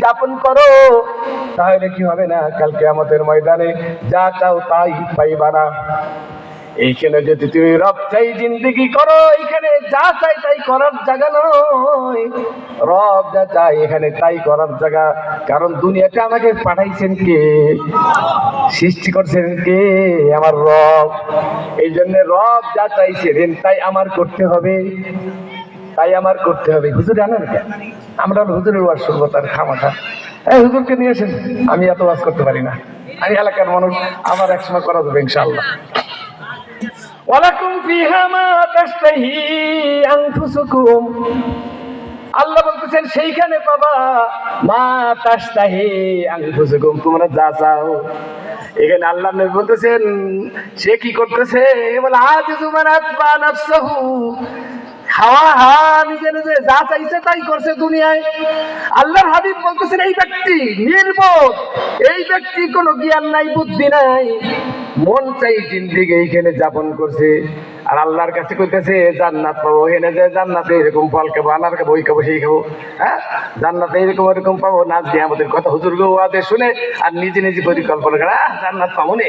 যাপন করো। তাহলে কি হবে না? কালকে আমাদের ময়দানে যা চাও তাই এইখানে যদি তুমি চাই করো যা চাই তাই করার নয়। যা চাই এখানে তাই করার কারণ দুনিয়াতে আমাকে পাঠাইছেন কে? সৃষ্টি করছেন কে? আমার রব। এই জন্য রব যা চাইছেন তাই আমার করতে হবে। তাই আমার করতে হবে। হুজুর কেন আমরা হুজুরের ওয়াজ শুনব তার খামাখা হুজুরকে নিয়ে এসেন। আমি এত ওয়াজ করতে পারি না। আমি এলাকার মানুষ, আমার একসময় করা যাবে ইনশাআল্লাহ। ওয়ালাকুম ফিহা মা তাশতাহি আনফুসুকুম। আল্লাহ বলতেছেন, সেইখানে পাবা মা তাশতাহি আনফুসুকুম। তোমরা যা চাও। এখানে আল্লাহ নবী বলতেছেন, সে কি করতেছে? বলে, আজিজু মান আতবা নাফসাহু। খাওয়া হা নিজে নিজে যা চাইছে তাই করছে দুনিয়ায়। আল্লাহর হাবিব বলতেছেন, এই ব্যক্তি নির্বোধ। এই ব্যক্তি কোনো জ্ঞান নাই, বুদ্ধি নাই। মন চাই জিন্দিগি এইখানে যাপন করছে। আর আল্লাহর কাছে কইতেছে, জান্নাত পাবো এখানে যে জান্নাতে এরকম ফল খাব, আনার খাব, ওই খাব, সেই খাব। হ্যাঁ? জান্নাতে এরকম এরকম পাবো নাচ দিয়ে আমাদের কথা হুজুর গো আদেশ শুনে আর নিজে নিজে পরিকল্পনা করে জান্নাত পাবো নে।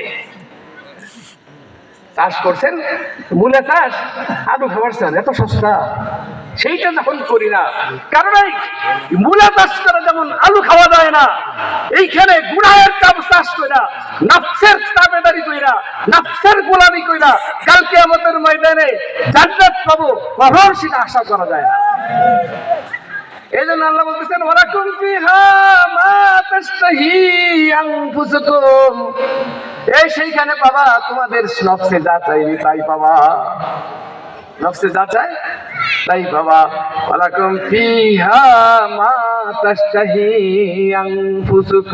চাষ করছেন, মূলে চাষ, আলু খাবার এত সস্তা। সেইটা যখন করি না, কারণ মূলা চাষ করা যেমন আলু খাওয়া যায় না, এইখানে গুড়ায়ের কাপ চাষ কইরা, নাফসের তাবেদারি কইরা, নাফসের গোলামি কইরা কালকে আমাদের ময়দানে জান্নাত পাবো কখনো সেটা আশা করা যায় না। এই জন্য আল্লাহ বলতেছেন, ওয়ালাকুম ফিহা মা তাশতাহি আনফুসুকুম। এই সেইখানে বাবা তোমাদের নফসে যা চাইবে তাই বাবা নফসে যা চাই তাই পাবা। ওয়ালাকুম ফিহা মা তাশতাহি আনফুসুকুম